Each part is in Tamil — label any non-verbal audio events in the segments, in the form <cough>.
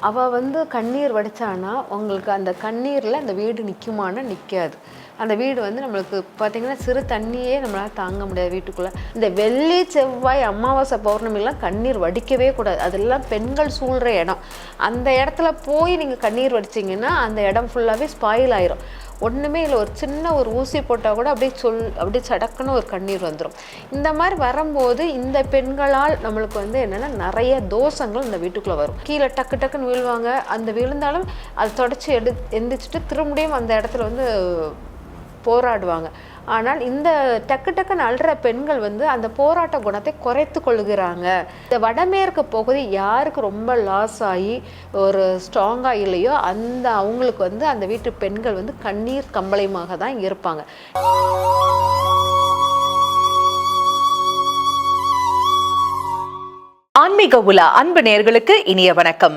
அவள் வந்து கண்ணீர் வடித்தான்னா உங்களுக்கு அந்த கண்ணீரில் அந்த வீடு நிற்குமானா நிற்காது அந்த வீடு வந்து நம்மளுக்கு பார்த்தீங்கன்னா சிறு தண்ணியே நம்மளால் தாங்க முடியாது வீட்டுக்குள்ளே. இந்த வெள்ளி செவ்வாய் அமாவாசை பௌர்ணமிலாம் கண்ணீர் வடிக்கவே கூடாது. அதெல்லாம் பெண்கள் சூழ்கிற இடம். அந்த இடத்துல போய் நீங்கள் கண்ணீர் வடிச்சிங்கன்னா அந்த இடம் ஃபுல்லாகவே ஸ்பாயில் ஆயிரும். ஒன்றுமே இல்லை. ஒரு சின்ன ஒரு ஊசி போட்டால் கூட அப்படியே சொல் அப்படியே சடக்குன்னு ஒரு கண்ணீர் வந்துடும் இந்த மாதிரி வரும்போது இந்த பெண்களால் நம்மளுக்கு வந்து என்னென்னா நிறைய தோஷங்கள் இந்த வீட்டுக்குள்ளே வரும். கீழே டக்கு டக்குன்னு விழுவாங்க. அந்த விழுந்தாலும் அதை தொடச்சி எடு எந்திரிச்சிட்டு திரும்பியும் அந்த இடத்துல வந்து போராடுவாங்க. ஆனால் இந்த டக்கு டக்குன்னு அழுற பெண்கள் வந்து அந்த போராட்ட குணத்தை குறைத்து கொள்கிறாங்க. இந்த வடமேற்கு பகுதி யாருக்கு ரொம்ப லாஸ் ஆகி ஒரு ஸ்ட்ராங்காக இல்லையோ அந்த அவங்களுக்கு வந்து அந்த வீட்டு பெண்கள் வந்து கண்ணீர் கம்பளையமாக தான் இருப்பாங்க. ஆன்மீக உலா அன்பு நேர்களுக்கு இனிய வணக்கம்.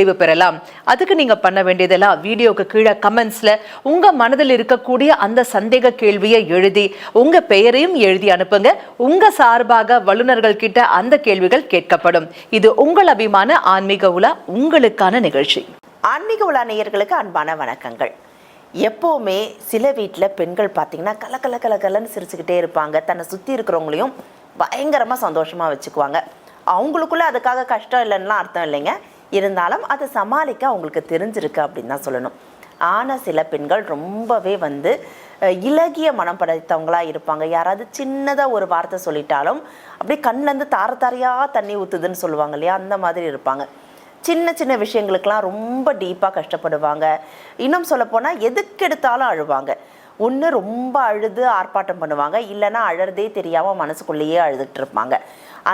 தெளிவு பெறலாம். அதுக்கு நீங்க பண்ண வேண்டியதெல்லாம் வீடியோக்கு கீழே கமெண்ட்ஸ்ல உங்க மனதில் இருக்கக்கூடிய அந்த சந்தேக கேள்வியை எழுதி உங்க பெயரையும் எழுதி அனுப்புங்க. உங்க சார்பாக வல்லுநர்கள் கிட்ட அந்த கேள்விகள் கேட்கப்படும். இது உங்கள் அபிமான ஆன்மீக உலா உங்களுக்கான நிகழ்ச்சி. ஆன்மீக உலா நேயர்களுக்கு அன்பான வணக்கங்கள். எப்போவுமே சில வீட்டில் பெண்கள் பார்த்தீங்கன்னா கல கல கல கலன்னு சிரிச்சுக்கிட்டே இருப்பாங்க. தன்னை சுற்றி இருக்கிறவங்களையும் பயங்கரமாக சந்தோஷமாக வச்சுக்குவாங்க. அவங்களுக்குள்ள அதுக்காக கஷ்டம் இல்லைன்னா அர்த்தம் இல்லைங்க. இருந்தாலும் அதை சமாளிக்க அவங்களுக்கு தெரிஞ்சிருக்கு அப்படின்னு தான் சொல்லணும். ஆனால் சில பெண்கள் ரொம்பவே வந்து இலகிய மனம் படைத்தவங்களாக இருப்பாங்க. யாராவது சின்னதாக ஒரு வார்த்தை சொல்லிட்டாலும் அப்படியே கண்ணிலேருந்து தார தாரையாக தண்ணி ஊற்றுதுன்னு சொல்லுவாங்க இல்லையா? அந்த மாதிரி இருப்பாங்க. சின்ன சின்ன விஷயங்களுக்கெல்லாம் ரொம்ப டீப்பாக கஷ்டப்படுவாங்க. இன்னும் சொல்லப்போனால் எதுக்கு எடுத்தாலும் அழுவாங்க. ஒன்று ரொம்ப அழுது ஆர்ப்பாட்டம் பண்ணுவாங்க. இல்லைன்னா அழறதே தெரியாமல் மனசுக்குள்ளேயே அழுதுகிட்டு இருப்பாங்க.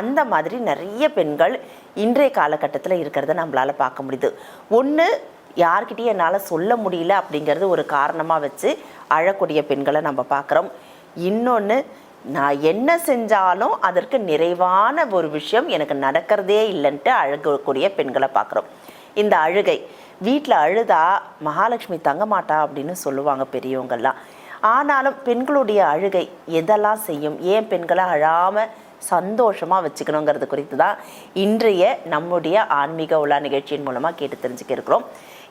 அந்த மாதிரி நிறைய பெண்கள் இன்றைய காலகட்டத்தில் இருக்கிறத நம்மளால் பார்க்க முடியுது. ஒன்று யார்கிட்டயும் என்னால் சொல்ல முடியல அப்படிங்கிறது ஒரு காரணமாக வச்சு அழக்கூடிய பெண்களை நம்ம பார்க்குறோம். இன்னொன்று நான் என்ன செஞ்சாலும் அதற்கு நிறைவான ஒரு விஷயம் எனக்கு நடக்கிறதே இல்லைன்ட்டு அழகக்கூடிய பெண்களை பார்க்குறோம். இந்த அழுகை வீட்டில் அழுதா மகாலட்சுமி தங்க மாட்டா அப்படின்னு சொல்லுவாங்க பெரியவங்கள்லாம் ஆனாலும் பெண்களுடைய அழுகை எதெல்லாம் செய்யும்? ஏன் பெண்களை அழாமல் சந்தோஷமாக வச்சுக்கணுங்கிறது குறித்து தான் இன்றைய நம்முடைய ஆன்மீக உலா நிகழ்ச்சியின் மூலமாக கேட்டு தெரிஞ்சுக்க இருக்கிறோம்.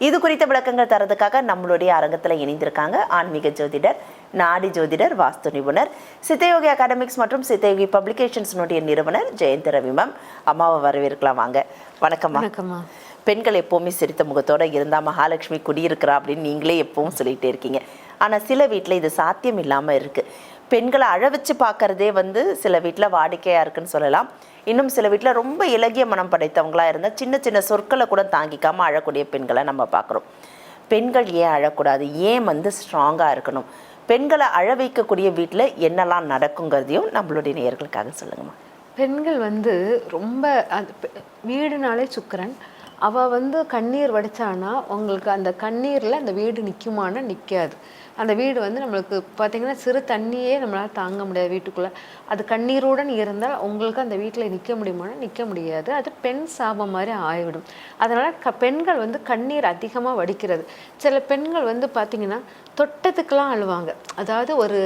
இது குறித்த விளக்கங்கள் தரதுக்காக நம்மளுடைய அரங்கத்தில் இணைந்திருக்காங்க ஆன்மீக ஜோதிடர் நாடி ஜோதிடர் வாஸ்து நிபுணர் சித்தயோகி அகாடமிக்ஸ் மற்றும் சித்தயோகி பப்ளிகேஷன்ஸினுடைய நிறுவனர் ஜெயந்த் ரவி மேம் அம்மாவை வரவேற்கலாம் வாங்க. வணக்கம்மா. வணக்கம்மா. பெண்கள் எப்போவுமே சிரித்த முகத்தோட இருந்தா மகாலட்சுமி குடியிருக்கிறா அப்படின்னு நீங்களே எப்பவும் சொல்லிட்டே இருக்கீங்க. ஆனா சில வீட்டில் இது சாத்தியம் இல்லாம இருக்கு. பெண்களை அழ வச்சு பார்க்கறதே வந்து சில வீட்டில் வாடிக்கையாக இருக்குன்னு சொல்லலாம். இன்னும் சில வீட்டில் ரொம்ப இலகிய மனம் படைத்தவங்களாக இருந்தால் சின்ன சின்ன சொற்களை கூட தாங்கிக்காமல் அழக்கூடிய பெண்களை நம்ம பார்க்குறோம். பெண்கள் ஏன் அழக்கூடாது? ஏன் வந்து ஸ்ட்ராங்காக இருக்கணும்? பெண்களை அழ வைக்கக்கூடிய வீட்டில் என்னெல்லாம் நடக்குங்கிறதையும் நம்மளுடைய நேயர்களுக்காக சொல்லுங்கம்மா. பெண்கள் வந்து ரொம்ப அது வீடுனாலே சுக்கிரன் அவள் வந்து கண்ணீர் வடிச்சானா உங்களுக்கு அந்த கண்ணீரில் அந்த வீடு நிற்குமானா நிற்காது அந்த வீடு வந்து நம்மளுக்கு பார்த்தீங்கன்னா சிறு தண்ணியே நம்மளால் தாங்க முடியாது வீட்டுக்குள்ளே. அது கண்ணீருடன் இருந்தால் உங்களுக்கு அந்த வீட்டில் நிற்க முடியுமானா நிற்க முடியாது. அது பெண் சாபம் மாதிரி ஆகிவிடும் அதனால் க பெண்கள் வந்து கண்ணீர் அதிகமாக வடிக்கிறது. சில பெண்கள் வந்து பார்த்தீங்கன்னா தொட்டத்துக்கெல்லாம் அழுவாங்க. அதாவது ஒரு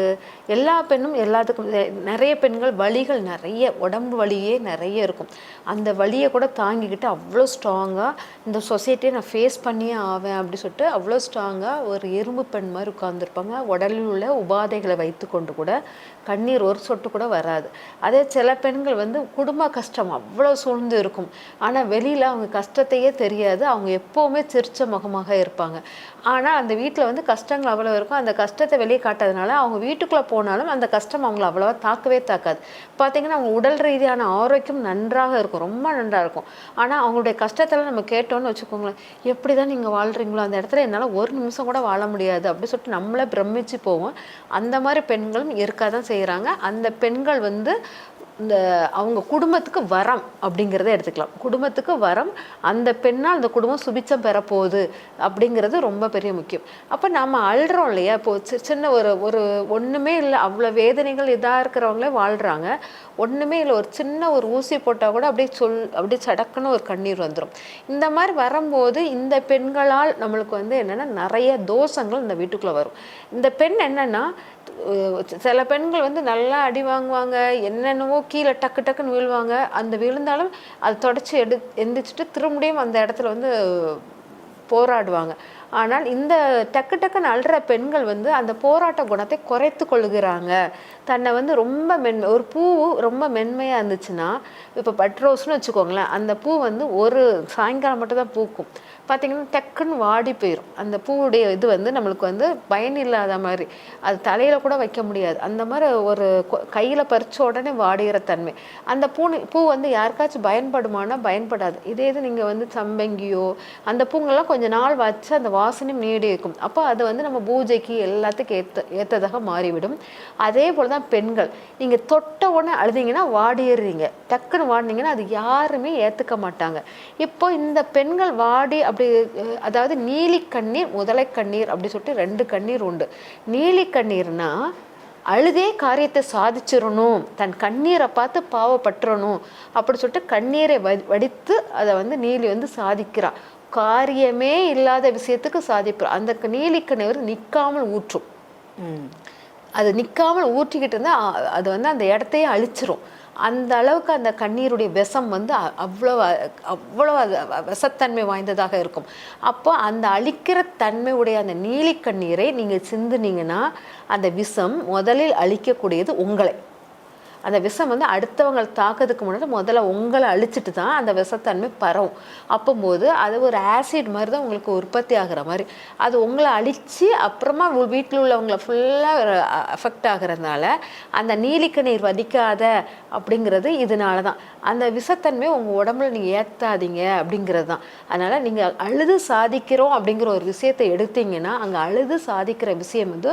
எல்லா பெண்ணும் எல்லாத்துக்கும் நிறைய பெண்கள் வலிகள் நிறைய உடம்பு வலியே நிறைய இருக்கும். அந்த வலியை கூட தாங்கிக்கிட்டு அவ்வளோ ஸ்ட்ராங்காக இந்த சொசைட்டியை நான் ஃபேஸ் பண்ணியே ஆவேன் அப்படி சொல்லிட்டு அவ்வளோ ஸ்ட்ராங்காக ஒரு எறும்பு பெண் மாதிரி உட்காந்துருப்பாங்க உடலில் உள்ள உபாதைகளை வைத்து கொண்டு கூட கண்ணீர் ஒரு சொட்டு கூட வராது. அதே சில பெண்கள் வந்து குடும்ப கஷ்டம் அவ்வளோ சூழ்ந்து இருக்கும். ஆனால் வெளியில் அவங்க கஷ்டத்தையே தெரியாது. அவங்க எப்போவுமே சிரிச்ச முகமாக இருப்பாங்க. ஆனால் அந்த வீட்டில் வந்து கஷ்டங்கள் அவ்வளோ இருக்கும். அந்த கஷ்டத்தை வெளியே காட்டாதனால அவங்க வீட்டுக்குள்ளே போனாலும் அந்த கஷ்டம் அவங்கள அவ்வளோவா தாக்கவே தாக்காது. பார்த்தீங்கன்னா அவங்க உடல் ரீதியான ஆரோக்கியம் நன்றாக இருக்கும். ரொம்ப நன்றாக இருக்கும். ஆனால் அவங்களுடைய கஷ்டத்தில் நம்ம கேட்டோம்னு வச்சுக்கோங்களேன். எப்படி தான் நீங்கள் வாழ்கிறீங்களோ அந்த இடத்துல என்னால் ஒரு நிமிஷம் கூட வாழ முடியாது அப்படி சொல்லிட்டு நம்மளே பிரமிச்சு போவோம். அந்த மாதிரி பெண்களும் இருக்க தான் செய்கிறாங்க அந்த பெண்கள் வந்து இந்த அவங்க குடும்பத்துக்கு வரம் அப்படிங்கிறத எடுத்துக்கலாம். குடும்பத்துக்கு வரம் அந்த பெண்ணால் அந்த குடும்பம் சுபிச்சம் பெறப்போகுது அப்படிங்கிறது ரொம்ப பெரிய முக்கியம். அப்போ நம்ம அழுறோம் இல்லையா? இப்போ சி- சின்ன ஒரு ஒரு ஒன்றுமே இல்லை அவ்வளோ வேதனைகள் இதாக இருக்கிறவங்களே வாழ்கிறாங்க ஒன்றுமே இல்லை ஒரு சின்ன ஒரு ஊசி போட்டால் கூட அப்படியே சொல் அப்படியே சடக்குன்னு ஒரு கண்ணீர் வந்துடும் இந்த மாதிரி வரும்போது இந்த பெண்களால் நம்மளுக்கு வந்து என்னென்னா நிறைய தோஷங்கள் இந்த வீட்டுக்குள்ளே வரும். இந்த பெண் என்னென்னா சில பெண்கள் வந்து நல்லா அடி வாங்குவாங்க என்னென்னவோ கீழே டக்கு டக்குன்னு விழுவாங்க. அந்த விழுந்தாலும் அதை தொடச்சி எடு எந்திரிச்சிட்டு திரும்பியும் அந்த இடத்துல வந்து போராடுவாங்க. ஆனால் இந்த டக்கு டக்குன்னு அழுற பெண்கள் வந்து அந்த போராட்ட குணத்தை குறைத்து கொள்ளுகிறாங்க தன்னை வந்து ரொம்ப மென்மை ஒரு பூ ரொம்ப மென்மையாக இருந்துச்சுன்னா இப்போ பட்ரோஸ்னு வச்சுக்கோங்களேன் அந்த பூ வந்து ஒரு சாயங்காலம் மட்டும் தான் பூக்கும். பார்த்தீங்கன்னா டக்குன்னு வாடி போயிடும் அந்த பூவுடைய இது வந்து நம்மளுக்கு வந்து பயன் இல்லாத மாதிரி. அது தலையில் கூட வைக்க முடியாது. அந்த மாதிரி ஒரு கையில் பறித்த உடனே வாடுகிற தன்மை. அந்த பூ பூ வந்து யாருக்காச்சும் பயன்படுமானா பயன்படாது. இதே இது நீங்கள் வந்து சம்பங்கியோ அந்த பூங்கெல்லாம் கொஞ்ச நாள் வச்சு அந்த வாசனையும் நீடிக்கும். அப்போ அது வந்து நம்ம பூஜைக்கு எல்லாத்துக்கும் ஏற்ற ஏற்றதாக மாறிவிடும். அதே போல் தான் பெண்கள். நீங்கள் தொட்ட உடனே அழுதிங்கன்னா வாடிடுறீங்க. டக்குன்னு வாடினீங்கன்னா அது யாருமே ஏற்றுக்க மாட்டாங்க. இப்போ இந்த பெண்கள் வாடி அப்படி அஹ், அதாவது நீலி கண்ணீர் முதலை கண்ணீர் அப்படி சொல்லிட்டு ரெண்டு கண்ணீர் உண்டு. நீலி கண்ணீர்னா அழுதே காரியத்தை சாதிச்சிடணும் தன் கண்ணீரை பார்த்து பாவப்பட்டுறணும் அப்படி சொல்லிட்டு கண்ணீரை வடித்து அதை வந்து நீலி வந்து சாதிக்கிறா. காரியமே இல்லாத விஷயத்துக்கு சாதிப்பா அந்த நீலி கண்ணீர் நிற்காமல் ஊற்றும். அது நிற்காமல் ஊற்றிக்கிட்டு இருந்தால் அது வந்து அந்த இடத்தையே அழிச்சிரும். அந்த அளவுக்கு அந்த கண்ணீருடைய விஷம் வந்து அவ்வளோ அவ்வளோ விஷத்தன்மை வாய்ந்ததாக இருக்கும். அப்போ அந்த அழிக்கிற தன்மையுடைய அந்த நீலி கண்ணீரை நீங்கள் சிந்துனீங்கன்னா அந்த விஷம் முதலில் அழிக்கக்கூடியது உங்களை. அந்த விஷம் வந்து அடுத்தவங்க தாக்கிறதுக்கு முன்னாடி முதல்ல உங்களை அழிச்சிட்டு தான் அந்த விஷத்தன்மை பரவும். அப்போம்போது அது ஒரு ஆசிட் மாதிரி தான் உங்களுக்கு உற்பத்தி ஆகிற மாதிரி. அது உங்களை அழித்து அப்புறமா வீட்டில் உள்ளவங்களை ஃபுல்லாக அஃபெக்ட் ஆகிறதுனால அந்த நீலிக்க நீர் வதிக்காத அப்படிங்கிறது இதனால தான். அந்த விஷத்தன்மை உங்கள் உடம்புல நீங்கள் ஏற்றாதீங்க அப்படிங்கிறது தான். அதனால் நீங்கள் அழுது சாதிக்கிறோம் அப்படிங்கிற ஒரு விஷயத்தை எடுத்தீங்கன்னா அங்கே அழுது சாதிக்கிற விஷயம் வந்து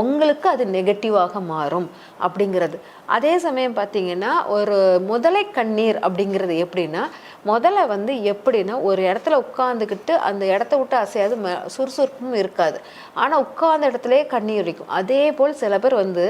உங்களுக்கு அது நெகட்டிவாக மாறும் அப்படிங்கிறது. அதே சமயம் பார்த்தீங்கன்னா ஒரு முதலை கண்ணீர் அப்படிங்கிறது எப்படின்னா முதல்ல வந்து எப்படின்னா ஒரு இடத்துல உட்காந்துக்கிட்டு அந்த இடத்த விட்டு அசையாது ம சுறுசுறுப்பும் இருக்காது. ஆனால் உட்கார்ந்த இடத்துலையே கண்ணீர் வடிக்கும். அதே போல் சில பேர் வந்து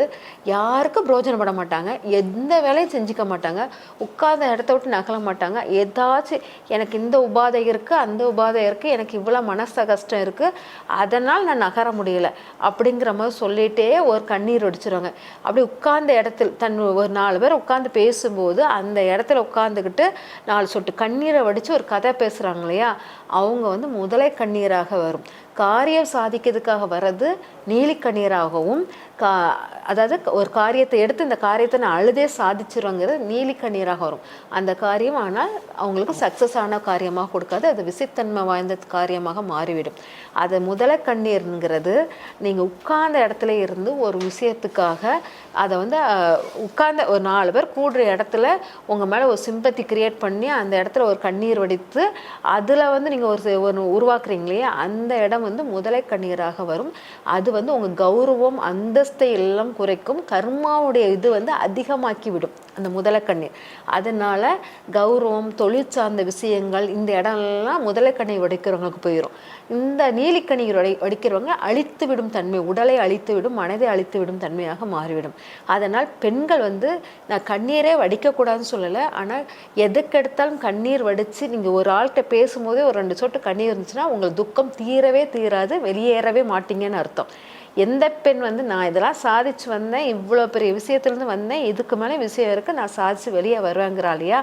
யாருக்கும் பிரயோஜனப்பட மாட்டாங்க எந்த வேலையும் செஞ்சுக்க மாட்டாங்க உட்கார்ந்த இடத்த விட்டு நகல மாட்டாங்க. ஏதாச்சும் எனக்கு இந்த உபாதை இருக்குது அந்த உபாதை இருக்குது எனக்கு இவ்வளோ மனச கஷ்டம் இருக்குது அதனால் நான் நகர முடியல அப்படிங்கிற மாதிரி சொல்லிகிட்டே ஒரு கண்ணீர் வடிச்சிருவாங்க. அப்படி உட்கார்ந்த இடத்தில் தன் ஒரு நாலு பேர் உட்கார்ந்து பேசும்போது அந்த இடத்துல உட்காந்துக்கிட்டு நாலு சொட்டு கண்ணீரை வடித்து ஒரு கதை பேசுகிறாங்க இல்லையா? அவங்க வந்து முதலை கண்ணீராக வரும். காரியம் சாதிக்கிறதுக்காக வர்றது நீலிக்கண்ணீராகவும் கா அதாவது ஒரு காரியத்தை எடுத்து இந்த காரியத்தை நான் அழுதே சாதிச்சிருவாங்கிறது நீலிக்கண்ணீராக வரும். அந்த காரியம் ஆனால் அவங்களுக்கு சக்ஸஸ் ஆன காரியமாக கொடுக்காது அது விசைத்தன்மை வாய்ந்த காரியமாக மாறிவிடும். அது முதல கண்ணீர்ங்கிறது நீங்கள் உட்கார்ந்த இடத்துல இருந்து ஒரு விஷயத்துக்காக அதை வந்து உட்கார்ந்த ஒரு நாலு பேர் கூடுற இடத்துல உங்கள் மேலே ஒரு சிம்பத்தி கிரியேட் பண்ணி அந்த இடத்துல ஒரு கண்ணீர் வடித்து அதில் வந்து நீங்கள் ஒரு ஒன்று உருவாக்குறீங்க இல்லையா? அந்த இடம் வந்து முதலை கண்ணீராக வரும். அது வந்து உங்கள் கௌரவம் அந்தஸ்தை எல்லாம் குறைக்கும். கர்மாவுடைய இது வந்து அதிகமாக்கி விடும் அந்த முதலை கண்ணீர் கௌரவம் தொழில் சார்ந்த விஷயங்கள் இந்த இடம்லாம் முதலை உடைக்கிறவங்களுக்கு போயிடும் இந்த நீலிக்கண்ணீர் உடை வடிக்கிறவங்க அழித்து விடும் தன்மை உடலை அழித்து விடும் மனதை அழித்து விடும் தன்மையாக மாறிவிடும். அதனால் பெண்கள் வந்து நான் கண்ணீரே வடிக்கக்கூடாதுன்னு சொல்லலை. ஆனால் எதுக்கெடுத்தாலும் கண்ணீர் வடித்து நீங்கள் ஒரு ஆள்கிட்ட பேசும்போதே ஒரு ரெண்டு சொட்டு கண்ணீர் இருந்துச்சுன்னா உங்களுக்கு துக்கம் தீரவே தீராது வெளியேறவே மாட்டீங்கன்னு அர்த்தம். எந்த பெண் வந்து நான் இதெல்லாம் சாதிச்சு வந்தேன் இவ்வளோ பெரிய விஷயத்துலேருந்து வந்தேன் இதுக்கு மேலே விஷயம் இருக்குது நான் சாதிச்சு வெளியே வருவேங்கிறா இல்லையா?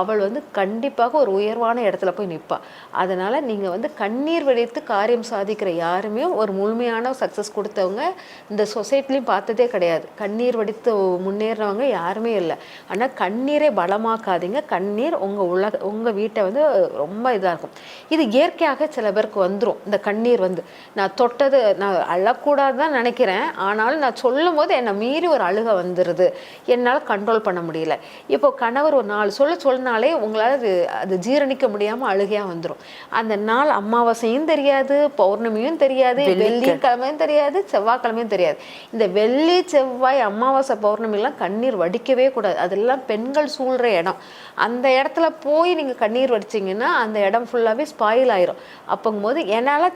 அவள் வந்து கண்டிப்பாக ஒரு உயர்வான இடத்துல போய் நிற்பாள் அதனால் நீங்கள் வந்து கண்ணீர் வெடித்து காரியம் சாதிக்கிற யாருமே ஒரு முழுமையான சக்ஸஸ் கொடுத்தவங்க இந்த சொசைட்டிலையும் பார்த்ததே கிடையாது. கண்ணீர் வடித்து முன்னேறினவங்க யாருமே இல்லை. ஆனால் கண்ணீரை பலமாக்காதீங்க. கண்ணீர் உங்கள் உலக உங்கள் வீட்டை வந்து ரொம்ப இதாக இருக்கும். இது இயற்கையாக சில பேருக்கு வந்துடும் இந்த கண்ணீர் வந்து. நான் தொட்டது நான் அழக்கூடாது தான் நினைக்கிறேன். ஆனாலும் நான் சொல்லும் போது என்னை மீறி ஒரு அழுகை வந்துடுது என்னால் கண்ட்ரோல் பண்ண முடியல. இப்போ கணவர் ஒரு நாலு சொல்ல சொன்னாலே உங்களால் அது அது ஜீரணிக்க முடியாமல் அழுகையாக வந்துடும் அந்த நாள் அமாவாசையும் தெரியாது பௌர்ணமியும் தெரியாது வெள்ளிக்கிழமையும் தெரியாது செவ்வாய்க்கிழமையும் தெரியாது. இந்த வெள்ளி செவ்வாய் அமாவாசை பௌர்ணமிலாம் கண்ணீர் வடிக்கவே கூடாது. அதெல்லாம் பெண்கள் சூழ்கிற இடம். அந்த இடத்துல போய் நீங்கள் கண்ணீர் வடிச்சிங்கன்னா அந்த இடம் ஃபுல்லாகவே ஸ்பாயில் ஆயிரும். அப்போங்கும்போது என்னால்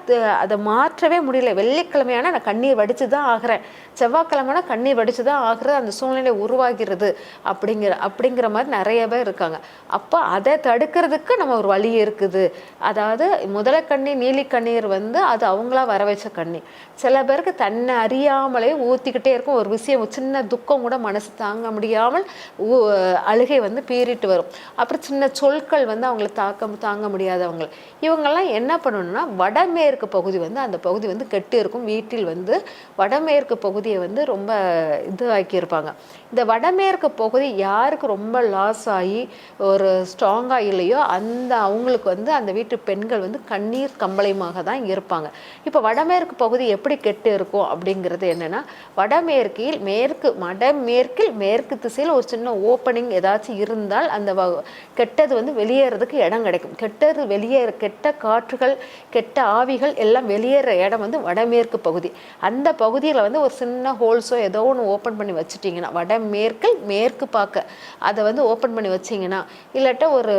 அதை மாற்றவே முடியல. வெள்ளிக்கிழமையான நான் கண்ணீர் வடித்து தான் ஆகிறேன். செவ்வாய்க்கிழமைனா கண்ணீர் வடித்து தான் ஆகிறது அந்த சூழ்நிலை உருவாகிறது அப்படிங்கிற அப்படிங்கிற மாதிரி நிறைய பேர் இருக்காங்க. அப்போ அதை தடுக்கிறதுக்கு நம்ம ஒரு வழி இருக்குது. அதாவது முதல கண்ணீர் நீலி கண்ணீர் வந்து அது அவங்களா வர வச்ச கண்ணீர் சில பேருக்கு தன்னை அறியாமலே ஊற்றிக்கிட்டே இருக்கும். ஒரு விஷயம் சின்ன துக்கம் கூட மனசு தாங்க முடியாமல் ஊ- அழுகை வந்து பீறிட்டு வரும். அப்புறம் சின்ன சொற்கள் வந்து அவங்கள தாக்க தாங்க முடியாதவங்க. இவங்கெல்லாம் என்ன பண்ணணும்னா வடமேற்கு பகுதி வந்து அந்த பகுதி வந்து கெட்டு இருக்கும் வீட்டில் வந்து வடமேற்கு பகுதியை வந்து ரொம்ப இது ஆக்கியிருப்பாங்க இந்த வடமேற்கு பகுதி யாருக்கு ரொம்ப லாஸ் ஆகி ஒரு ஸ்ட்ராங்காக இல்லையோ அந்த அவங்களுக்கு வந்து அந்த வீட்டு பெண்கள் வந்து கண்ணீர் கம்பளையமாக தான் இருப்பாங்க. இப்போ வடமேற்கு பகுதி எப்படி கெட்டு இருக்கும் அப்படிங்கிறது என்னென்னா வடமேற்கில் மேற்கு வடமேற்கில் மேற்கு திசையில் ஒரு சின்ன ஓப்பனிங் ஏதாச்சும் இருந்தால் அந்த வ- கெட்டது வந்து வெளியேறதுக்கு இடம் கிடைக்கும். கெட்டது வெளியேற கெட்ட காற்றுகள் கெட்ட ஆவிகள் எல்லாம் வெளியேற இடம் வந்து வடமேற்கு பகுதி. அந்த பகுதியில் வந்து ஒரு சின்ன ஹோல்ஸோ ஏதோ ஒன்று ஓப்பன் பண்ணி வச்சுட்டிங்கன்னா வடமேற்கில் மேற்கு பார்க்க அதை வந்து ஓப்பன் பண்ணி வச்சிங்கன்னா இல்லாட்ட ஒரு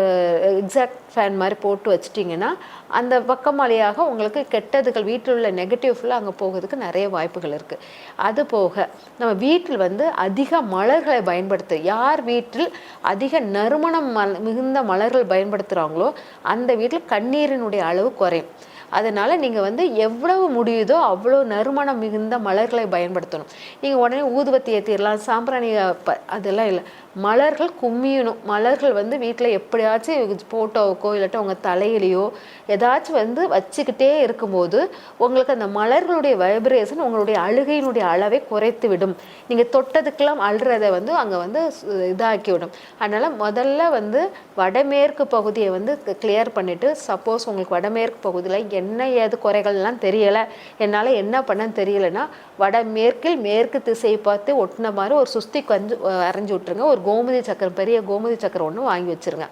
எக்ஸாக்ட் ஃபேன் மாதிரி போட்டு வச்சிட்டிங்கன்னா அந்த பக்கம் வழியாக உங்களுக்கு கெட்டதுகள் வீட்டில் உள்ள நெகட்டிவ் ஃபுல்லாக அங்கே போகிறதுக்கு நிறைய வாய்ப்புகள் இருக்குது அது போக நம்ம வீட்டில் வந்து அதிக மலர்களை பயன்படுத்து யார் வீட்டில் அதிக நறுமணம் மல மிகுந்த மலர்கள் பயன்படுத்துகிறாங்களோ அந்த வீட்டில் கண்ணீரினுடைய அளவு குறையும். அதனால நீங்கள் வந்து எவ்வளவு முடியுதோ அவ்வளோ நறுமணம் மிகுந்த மலர்களை பயன்படுத்தணும். நீங்கள் உடனே ஊதுவத்தி ஏற்றிடலாம் சாம்பிராணி ப- அதெல்லாம் இல்லை. மலர்கள் கும்மியணும். மலர்கள் வந்து வீட்டில் எப்படியாச்சும் ஃபோட்டோவுக்கோ இல்லாட்டி உங்கள் தலையிலையோ ஏதாச்சும் வந்து வச்சுக்கிட்டே இருக்கும்போது உங்களுக்கு அந்த மலர்களுடைய வைப்ரேஷன் உங்களுடைய அழுகையினுடைய அளவை குறைத்து விடும். நீங்கள் தொட்டதுக்கெல்லாம் அழுறதை வந்து அங்கே வந்து சு- இதாக்கி விடும். அதனால் முதல்ல வந்து வடமேற்கு பகுதியை வந்து கிளியர் பண்ணிவிட்டு சப்போஸ் உங்களுக்கு வடமேற்கு பகுதியில் என்ன ஏது குறைகள்லாம் தெரியலை என்னால் என்ன பண்ணன்னு தெரியலைன்னா வடமேற்கில் மேற்கு திசையை பார்த்து ஒட்டின மாதிரி ஒரு சுஸ்தி கொஞ்சம் அரைஞ்சு விட்ருங்க ஒரு கோமதி சக்கரம் பெரிய கோமதி சக்கரம் ஒன்று வாங்கி வச்சிருங்க.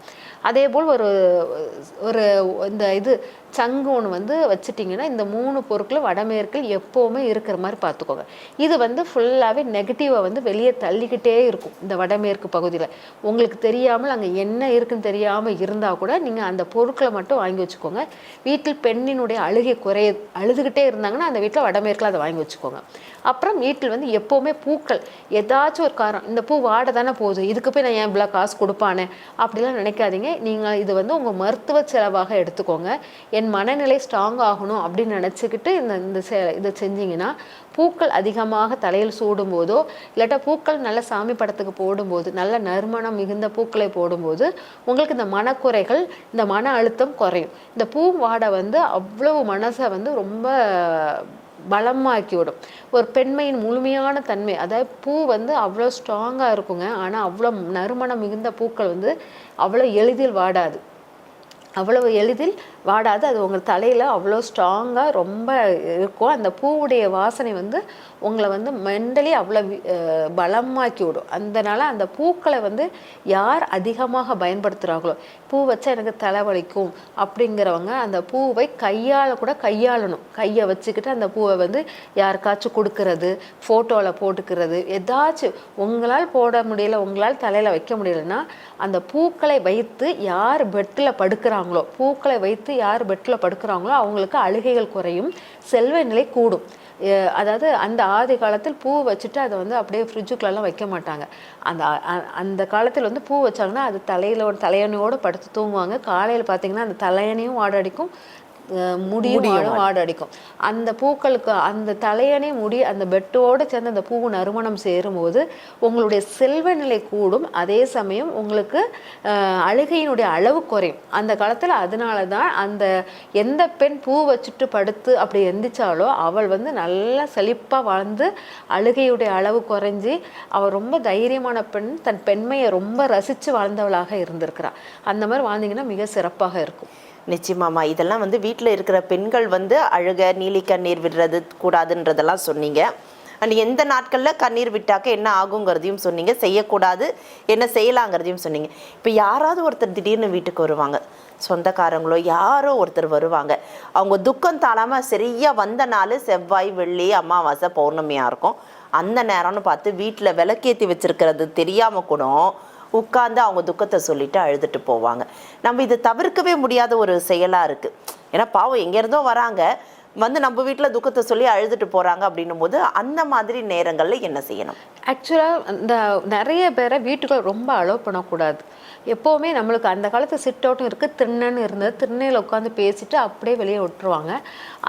அதே போல் ஒரு ஒரு இந்த இது சங்கு ஒன்று வந்து வச்சுட்டிங்கன்னா இந்த மூணு பொருட்களும் வடமேற்கில் எப்போவுமே இருக்கிற மாதிரி பார்த்துக்கோங்க. இது வந்து ஃபுல்லாகவே நெகட்டிவாக வந்து வெளியே தள்ளிக்கிட்டே இருக்கும் இந்த வடமேற்கு பகுதியில். உங்களுக்கு தெரியாமல் அங்கே என்ன இருக்குன்னு தெரியாமல் இருந்தால் கூட நீங்கள் அந்த பொருட்களை மட்டும் வாங்கி வச்சுக்கோங்க. வீட்டில் பெண்ணினுடைய அழுகை குறைய அழுதுகிட்டே இருந்தாங்கன்னா அந்த வீட்டில் வடமேற்கில் அதை வாங்கி வச்சுக்கோங்க. அப்புறம் வீட்டில் வந்து எப்போவுமே பூக்கள் ஏதாச்சும் ஒரு காரம் இந்த பூ வாட தானே போகுது இதுக்கு போய் நான் ஏன் இவ்வளோ காசு கொடுப்பானே அப்படிலாம் நினைக்காதீங்க. நீங்கள் இது வந்து உங்கள் மருத்துவ செலவாக எடுத்துக்கோங்க. என் மனநிலை ஸ்ட்ராங் ஆகணும் அப்படின்னு நினச்சிக்கிட்டு இந்த இந்த செ இதை செஞ்சிங்கன்னா பூக்கள் அதிகமாக தலையில் சூடும்போதோ இல்லாட்டா பூக்கள் நல்ல சாமி படத்துக்கு போடும்போது நல்ல நறுமணம் மிகுந்த பூக்களை போடும்போது உங்களுக்கு இந்த மனக்குறைகள் இந்த மன அழுத்தம் குறையும். இந்த பூ வாடை வந்து அவ்வளவு மனசை வந்து ரொம்ப பலமாக்கி விடும் ஒரு பெண்மையின் முழுமையான தன்மை அதாவது பூ வந்து அவ்வளோ ஸ்ட்ராங்காக இருக்குங்க. ஆனால் அவ்வளோ நறுமணம் மிகுந்த பூக்கள் வந்து அவ்வளோ எளிதில் வாடாது. அவ்வளவு எளிதில் வாடாது. அது உங்கள் தலையில் அவ்வளோ ஸ்ட்ராங்காக ரொம்ப இருக்கும். அந்த பூவுடைய வாசனை வந்து உங்களை வந்து மென்டலி அவ்வளோ பலமாக்கி விடும் அதனால் அந்த பூக்களை வந்து யார் அதிகமாக பயன்படுத்துகிறாங்களோ பூ வச்சா எனக்கு தலைவலிக்கும் அப்படிங்கிறவங்க அந்த பூவை கையால் கூட கையாளணும். கையை வச்சுக்கிட்டு அந்த பூவை வந்து யாருக்காச்சும் கொடுக்கறது ஃபோட்டோவில் போட்டுக்கிறது ஏதாச்சும் உங்களால் போட முடியல உங்களால் தலையில் வைக்க முடியலன்னா அந்த பூக்களை வைத்து யார் பெட்டில் படுக்கிறாங்களோ பூக்களை வைத்து யார் பெட்டில் படுக்கிறாங்களோ அவங்களுக்கு அழுகைகள் குறையும் செல்வ நிலை கூடும். அதாவது அந்த ஆதி காலத்தில் பூ வச்சுட்டு அதை வந்து அப்படியே ஃப்ரிட்ஜுக்குள்ளெல்லாம் வைக்க மாட்டாங்க. அந்த அந்த காலத்தில் வந்து பூ வச்சாங்கன்னா அது தலையில் தலையணையோடு படுத்து தூங்குவாங்க. காலையில் பார்த்தீங்கன்னா அந்த தலையணையும் வாடடிக்கும். முடியும் வாட அடிக்கும் அந்த பூக்களுக்கு அந்த தலையணை முடி அந்த பெட்டோடு சேர்ந்து அந்த பூவு நறுமணம் சேரும்போது உங்களுடைய செல்வ நிலை கூடும். அதே சமயம் உங்களுக்கு அழுகையினுடைய அளவு குறையும். அந்த காலத்தில் அதனால தான் அந்த எந்த பெண் பூ வச்சுட்டு படுத்து அப்படி எந்திரிச்சாலோ அவள் வந்து நல்லா செழிப்பாக வாழ்ந்து அழுகையுடைய அளவு குறைஞ்சி அவள் ரொம்ப தைரியமான பெண் தன் பெண்மையை ரொம்ப ரசித்து வாழ்ந்தவளாக இருந்திருக்கிறா. அந்த மாதிரி வாழ்ந்தீங்கன்னா மிக சிறப்பாக இருக்கும். நிச்சயமாம்மா. இதெல்லாம் வந்து வீட்டில் இருக்கிற பெண்கள் வந்து அழுக நீலி கண்ணீர் விடுறது கூடாதுன்றதெல்லாம் சொன்னீங்க. அண்ட் எந்த நாட்களில் கண்ணீர் விட்டாக்க என்ன ஆகுங்கிறதையும் சொன்னீங்க. செய்யக்கூடாது என்ன செய்யலாங்கிறதையும் சொன்னீங்க. இப்போ யாராவது ஒருத்தர் திடீர்னு வீட்டுக்கு வருவாங்க. சொந்தக்காரங்களோ யாரோ ஒருத்தர் வருவாங்க. அவங்க துக்கம் தாழாமல் சரியாக வந்த நாள் செவ்வாய் வெள்ளி அமாவாசை பௌர்ணமியாக இருக்கும். அந்த நேரம்னு பார்த்து வீட்டில் விளக்கேற்றி வச்சிருக்கிறது தெரியாமல் கூட உட்கார்ந்து அவங்க துக்கத்தை சொல்லிட்டு அழுதுட்டு போவாங்க. நம்ம இது தவிர்க்கவே முடியாத ஒரு செயலாக இருக்குது ஏன்னா பாவம் எங்கேருந்தோ வராங்க. வந்து நம்ம வீட்டில் துக்கத்தை சொல்லி அழுதுட்டு போகிறாங்க அப்படின்னும் போது அந்த மாதிரி நேரங்களில் என்ன செய்யணும்? ஆக்சுவலாக இந்த நிறைய பேரை வீட்டுக்குள்ளே ரொம்ப அலோவ் பண்ணக்கூடாது. எப்போவுமே நம்மளுக்கு அந்த காலத்து சிட் அவுட்டும் இருக்குது திண்ணன்னு இருந்தது. திண்ணையில் உட்காந்து பேசிட்டு அப்படியே வெளியே விட்டுருவாங்க.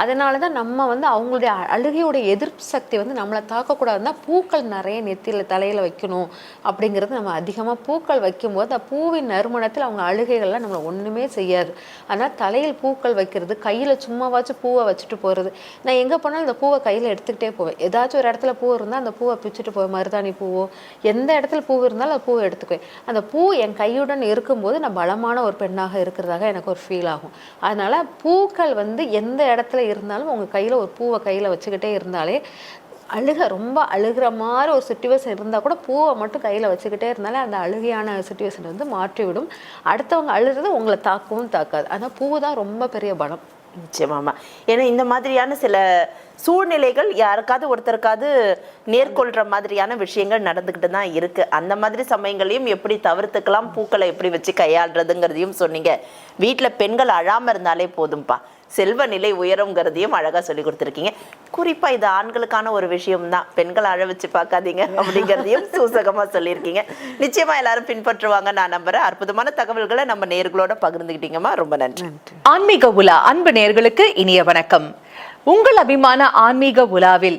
அதனால தான் நம்ம வந்து அவங்களுடைய அழுகையுடைய அழுகையோட எதிர்ப்பு சக்தி வந்து நம்மளை தாக்கக்கூடாதுன்னா பூக்கள் நிறைய நெத்தியில் தலையில் வைக்கணும் அப்படிங்கிறது நம்ம அதிகமாக பூக்கள் வைக்கும்போது அந்த பூவின் நறுமணத்தில் அவங்க அழுகைகள்லாம் நம்மளை ஒன்றுமே செய்யாது. அதனால் தலையில் பூக்கள் வைக்கிறது கையில் சும்மாவாச்சும் பூவை வச்சுட்டு போகிறது நான் எங்கே போனாலும் அந்த பூவை கையில் எடுத்துக்கிட்டே போவேன். ஏதாச்சும் ஒரு இடத்துல பூ இருந்தால் அந்த பூவை பிச்சுட்டு போவேன். மருதாணி பூவோ எந்த இடத்துல பூ இருந்தாலும் அந்த பூவை எடுத்துக்குவேன். அந்த பூ என் கையுடன் இருக்கும்போது நான் பலமான ஒரு பெண்ணாக இருக்கிறதாக எனக்கு ஒரு ஃபீல் ஆகும். அதனால் பூக்கள் வந்து எந்த இடத்துல இருந்தாலும் உங்கள் கையில் ஒரு பூவை கையில் வச்சுக்கிட்டே இருந்தாலே அழுக ரொம்ப அழுகிற மாதிரி ஒரு சுச்சுவேஷன் இருந்தால் கூட பூவை மட்டும் கையில் வச்சுக்கிட்டே இருந்தாலே அந்த அழுகையான சுச்சுவேஷன் வந்து மாற்றிவிடும். அடுத்தவங்க அழுகிறது உங்களை தாக்கவும் தாக்காது. ஆனால் பூ தான் ரொம்ப பெரிய பலம். நிச்சயமாமா ஏன்னா இந்த மாதிரியான சில சூழ்நிலைகள் யாருக்காவது ஒருத்தருக்காவது நேர்கொள்ற மாதிரியான விஷயங்கள் நடந்துக்கிட்டு தான் இருக்கு. அந்த மாதிரி சமயங்களையும் எப்படி தவிர்த்துக்கலாம்? பூக்களை எப்படி வச்சு கையாளுறதுங்கிறதையும் சொன்னீங்க. வீட்டில் பெண்கள் அழாம இருந்தாலே போதும்பா. செல்வ நிலை உயருங்கிறதையும் அழகா சொல்லி கொடுத்துருக்கீங்க. குறிப்பா இது ஆண்களுக்கான ஒரு விஷயம் தான் பெண்கள் அழ வச்சு பார்க்காதீங்க <laughs> அப்படிங்கிறதையும் சூசகமா சொல்லியிருக்கீங்க. நிச்சயமா எல்லாரும் பின்பற்றுவாங்க. நான் நம்புறேன். அற்புதமான தகவல்களை நம்ம நேர்களோட பகிர்ந்துக்கிட்டீங்கம்மா ரொம்ப நன்றி. ஆன்மீக உலா. அன்பு நேயர்களுக்கு இனிய வணக்கம். உங்கள் அபிமான ஆன்மீக உலாவில்